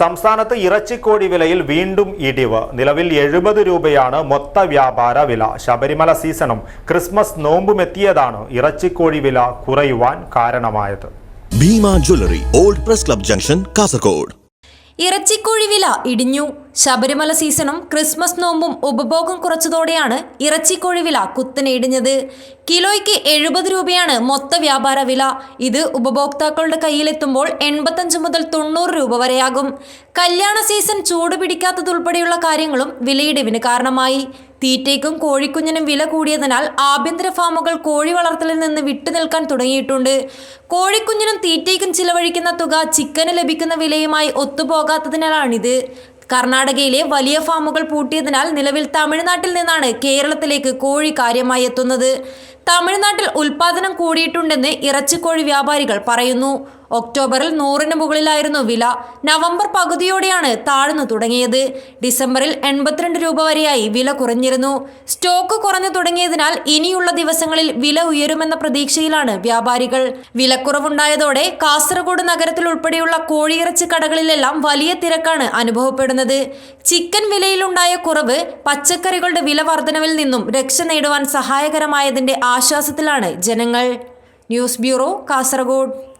സംസ്ഥാനത്ത് ഇറച്ചിക്കോഴി വിലയിൽ വീണ്ടും ഇടിവ്. നിലവിൽ എഴുപത് രൂപയാണ് മൊത്ത വ്യാപാര വില. ശബരിമല സീസണും ക്രിസ്മസ് നോമ്പും എത്തിയതാണ് ഇറച്ചിക്കോഴി വില കുറയുവാൻ കാരണമായത്. Bhima jewellery old press club junction Kasaragod. ഇറച്ചിക്കോഴി വില ഇടിഞ്ഞു. ശബരിമല സീസണും ക്രിസ്മസ് നോമ്പും ഉപഭോഗം കുറച്ചതോടെയാണ് ഇറച്ചിക്കോഴി വില കുത്തനെ കിലോയ്ക്ക് എഴുപത് രൂപയാണ് മൊത്ത വ്യാപാര വില. ഇത് ഉപഭോക്താക്കളുടെ കയ്യിലെത്തുമ്പോൾ എൺപത്തഞ്ച് മുതൽ തൊണ്ണൂറ് രൂപ വരെയാകും. കല്യാണ സീസൺ ചൂട് പിടിക്കാത്തതുൾപ്പെടെയുള്ള കാര്യങ്ങളും വിലയിടിവിന് കാരണമായി. തീറ്റയ്ക്കും കോഴിക്കുഞ്ഞിനും വില കൂടിയതിനാൽ ആഭ്യന്തര ഫാമുകൾ കോഴി വളർത്തലിൽ നിന്ന് വിട്ടുനിൽക്കാൻ തുടങ്ങിയിട്ടുണ്ട്. കോഴിക്കുഞ്ഞിനും തീറ്റയ്ക്കും ചിലവഴിക്കുന്ന തുക ചിക്കന് ലഭിക്കുന്ന വിലയുമായി ഒത്തുപോകാത്തതിനാലാണിത്. കർണാടകയിലെ വലിയ ഫാമുകൾ പൂട്ടിയതിനാൽ നിലവിൽ തമിഴ്നാട്ടിൽ നിന്നാണ് കേരളത്തിലേക്ക് കോഴി കാര്യമായി എത്തുന്നത്. തമിഴ്നാട്ടിൽ ഉൽപാദനം കൂടിയിട്ടുണ്ടെന്ന് ഇറച്ചിക്കോഴി വ്യാപാരികൾ പറയുന്നു. ഒക്ടോബറിൽ നൂറിന് മുകളിലായിരുന്നു വില. നവംബർ പകുതിയോടെയാണ് താഴ്ന്നു തുടങ്ങിയത്. ഡിസംബറിൽ എൺപത്തിരണ്ട് രൂപ വരെയായി വില കുറഞ്ഞിരുന്നു. സ്റ്റോക്ക് കുറഞ്ഞു തുടങ്ങിയതിനാൽ ഇനിയുള്ള ദിവസങ്ങളിൽ വില ഉയരുമെന്ന പ്രതീക്ഷയിലാണ് വ്യാപാരികൾ. വിലക്കുറവുണ്ടായതോടെ കാസർഗോഡ് നഗരത്തിൽ ഉൾപ്പെടെയുള്ള കോഴിയിറച്ചി കടകളിലെല്ലാം വലിയ തിരക്കാണ് അനുഭവപ്പെടുന്നത്. ചിക്കൻ വിലയിലുണ്ടായ കുറവ് പച്ചക്കറികളുടെ വില വർധനവിൽ നിന്നും രക്ഷ നേടുവാൻ സഹായകരമായതിന്റെ ആശ്വാസത്തിലാണ് ജനങ്ങൾ. News bureau Kasaragod.